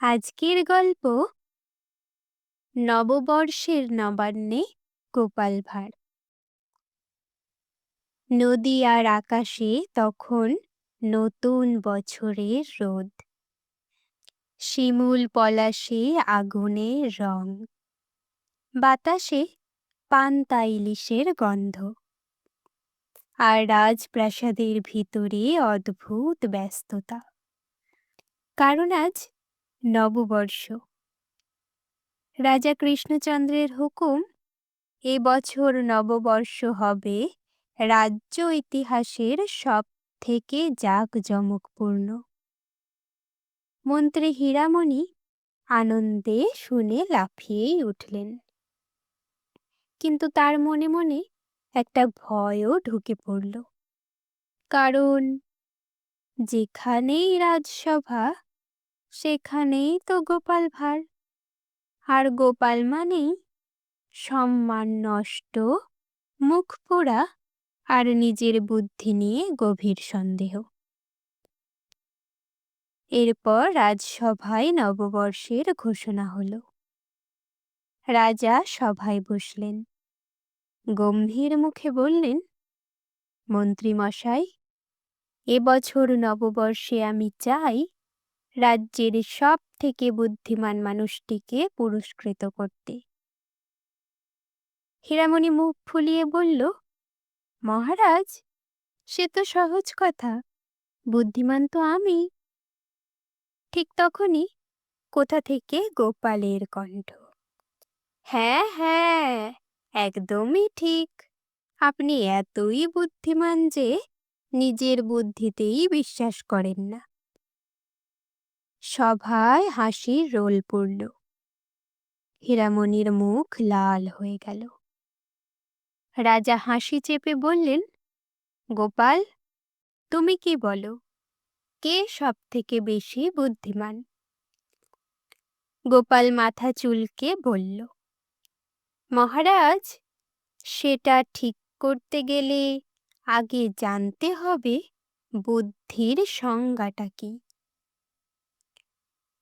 আজকের গল্প নববর্ষের নবান্নে গোপাল ভাঁড়। নদী আর আকাশে তখন নতুন বছরের রোদ। শিমুল পলাশে আগুনের রং। বাতাসে পান্তা ইলিশের গন্ধ। আর রাজপ্রাসাদের ভিতরে অদ্ভুত ব্যস্ততা। কারণ আজ নববর্ষ। রাজা কৃষ্ণচন্দ্রের হুকুম এবছর নববর্ষ হবে, রাজ্য ইতিহাসের সব থেকে জাঁকজমকপূর্ণ। মন্ত্রী হীরামণি আনন্দে শুনে লাফিয়েই উঠলেন। কিন্তু তার মনে মনে একটা ভয়ও ঢুকে পড়ল। কারণ, যেখানেই রাজসভা সেখানেই তো গোপাল ভাঁড়। আর গোপাল মানেই সম্মান নষ্ট, মুখ পোড়া আর নিজের বুদ্ধি নিয়ে গভীর সন্দেহ। এরপর রাজসভায় নববর্ষের ঘোষণা হল। রাজা সভায় বসলেন। গম্ভীর মুখে বললেন, মন্ত্রীমশাই এবছর নববর্ষে আমি চাই রাজ্যের সব থেকে বুদ্ধিমান মানুষটিকে পুরস্কৃত করতে। হীরামণি মুখ ফুলিয়ে বলল, মহারাজ, সে তো সহজ কথা। বুদ্ধিমান তো আমি। ঠিক তখনই কোথা থেকে গোপালের কণ্ঠ। হ্যাঁ হ্যাঁ একদমই ঠিক। আপনি এতই বুদ্ধিমান যে নিজের বুদ্ধিতেই বিশ্বাস করেন না। সভায় হাসির রোল পড়ল। হীরামণির মুখ লাল হয়ে গেল। রাজা হাসি চেপে বললেন, গোপাল, তুমি কি বলো, কে সব থেকে বেশি বুদ্ধিমান? গোপাল মাথা চুলকে বলল, মহারাজ, সেটা ঠিক করতে গেলে আগে জানতে হবে বুদ্ধির সংজ্ঞাটা কি?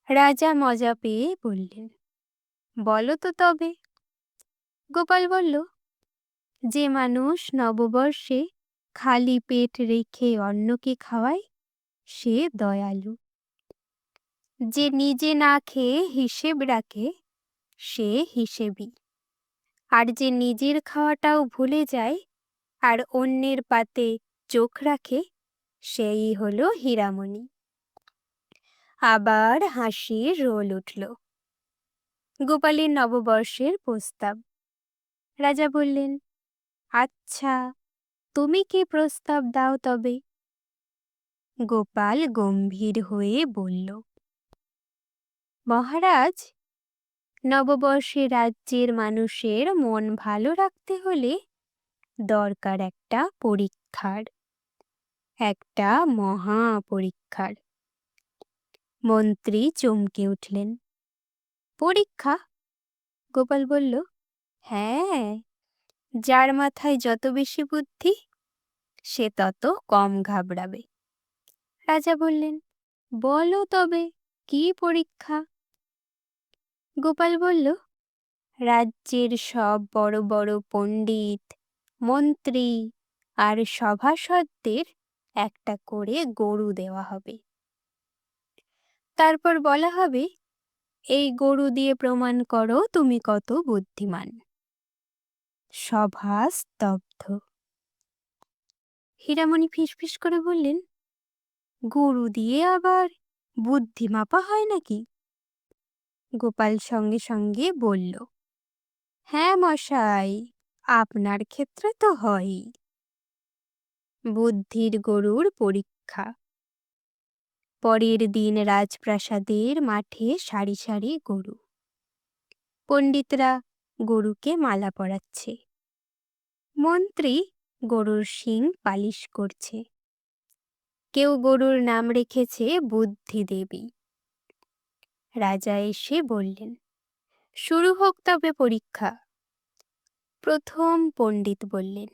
রাজা মজা পেয়ে বললেন, বলো তো তবে। গোপাল বলল, যে মানুষ নববর্ষে খালি পেট রেখে অন্যকে খাওয়ায়, সে দয়ালু। যে নিজে না খেয়ে হিসেব রাখে, সে হিসেবি। আর যে নিজের খাওয়াটাও ভুলে যায়, আর অন্যের পাতে চোখ রাখে, সেই হলো হীরামণি। আবার হাসির রোল উঠল। গোপালের নববর্ষের প্রস্তাব। রাজা বললেন আচ্ছা তুমি কি প্রস্তাব দাও তবে? গোপাল গম্ভীর হয়ে বলল, মহারাজ, নববর্ষে রাজ্যের মানুষের মন ভালো রাখতে হলে দরকার একটা পরীক্ষার, একটা মহা পরীক্ষার মন্ত্রী চমকে উঠলেন। পরীক্ষা? গোপাল বলল হ্যাঁ যার মাথায় যত বেশি বুদ্ধি, সে তত কম ঘাবড়াবে। রাজা বললেন, বলো তবে, কি পরীক্ষা? গোপাল বলল, রাজ্যের সব বড় বড় পণ্ডিত, মন্ত্রী আর সভাসদদের একটা করে গরু দেওয়া হবে। তারপর বলা হবে, এই গরু দিয়ে প্রমাণ করো তুমি কত বুদ্ধিমান। সভা স্তব্ধ হীরামণি ফিসফিস করে বললেন, গরু দিয়ে আবার বুদ্ধি মাপা হয় নাকি? গোপাল সঙ্গে সঙ্গে বলল হ্যাঁ মশাই, আপনার ক্ষেত্রে তো হয়ই। বুদ্ধির গরুর পরীক্ষা পরের দিন রাজপ্রাসাদের মাঠে সারি সারি গরু। পণ্ডিতরা গরুকে মালা পরাচ্ছে। মন্ত্রী গরুর শিং পালিশ করছে। কেউ গরুর নাম রেখেছে বুদ্ধি দেবী রাজা এসে বললেন, শুরু হোক তবে পরীক্ষা। প্রথম পণ্ডিত বললেন,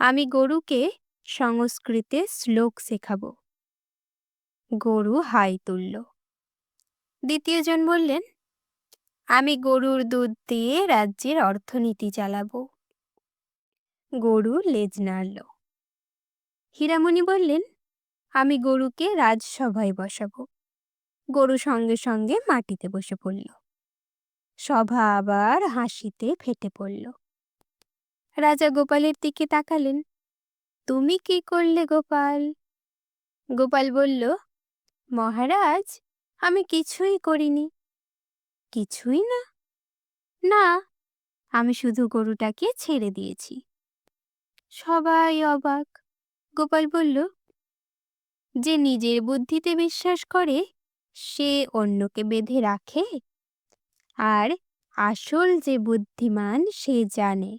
আমি গরুকে সংস্কৃতে শ্লোক শেখাবো। গরু হাই তুলল। দ্বিতীয়জন বললেন, আমি গরুর দুধ দিয়ে রাজ্যের অর্থনীতি চালাবো। গরু লেজ নাড়ল। হীরামণি বললেন, আমি গরুকে রাজসভায় বসাবো। গরু সঙ্গে সঙ্গে মাটিতে বসে পড়ল। সভা আবার হাসিতে ফেটে পড়ল। রাজা গোপালের দিকে তাকালেন, তুমি কি করলে গোপাল? গোপাল বলল মহারাজ, আমি কিছুই করিনি। কিছুই না? না, আমি শুধু গরুটাকে ছেড়ে দিয়েছি। সবাই অবাক। গোপাল বলল, যে নিজের বুদ্ধিতে বিশ্বাস করে, সে অন্যকে বেঁধে রাখে? আর আসল যে বুদ্ধিমান, সে জানে।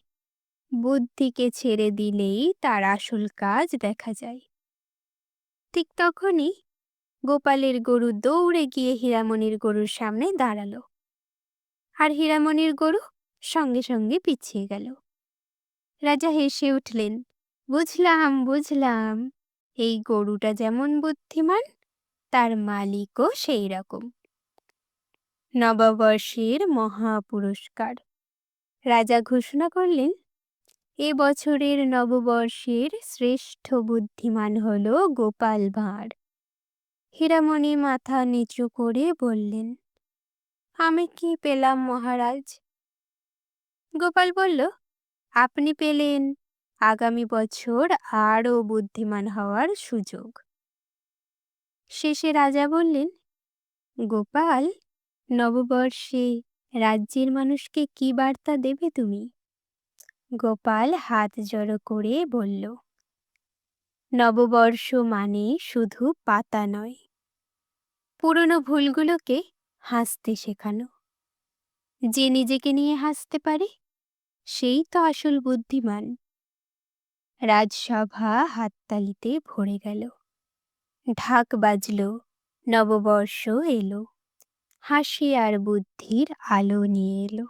বুদ্ধিকে ছেড়ে দিলেই তার আসল কাজ দেখা যায়। ঠিক তখনই গোপালের গরু দৌড়ে গিয়ে হীরামণির গরুর সামনে দাঁড়াল। আর হীরামণির গরু সঙ্গে সঙ্গে পিছিয়ে গেল। রাজা হেসে উঠলেন, বুঝলাম বুঝলাম, এই গরুটা যেমন বুদ্ধিমান, তার মালিকও সেই রকম নববর্ষের মহাপুরস্কার। রাজা ঘোষণা করলেন, এ বছরের নববর্ষের শ্রেষ্ঠ বুদ্ধিমান হল গোপাল ভাঁড়। হীরামণি মাথা নিচু করে বললেন, আমি কি পেলাম মহারাজ? গোপাল বলল, আপনি পেলেন। আগামী বছর আরও বুদ্ধিমান হওয়ার সুযোগ। শেষে রাজা বললেন, গোপাল, নববর্ষে রাজ্যের মানুষকে কি বার্তা দেবে তুমি? গোপাল হাত জড়ো করে বলল নববর্ষ মানে শুধু পাতা নয়। পুরনো ভুলগুলোকে হাসতে শেখানো। যে নিজেকে নিয়ে হাসতে পারে, সেই তো আসল বুদ্ধিমান। রাজসভা হাততালিতে ভরে গেল। ঢাক বাজল, নববর্ষ এলো। হাসি আর বুদ্ধির আলো নিয়ে এলো।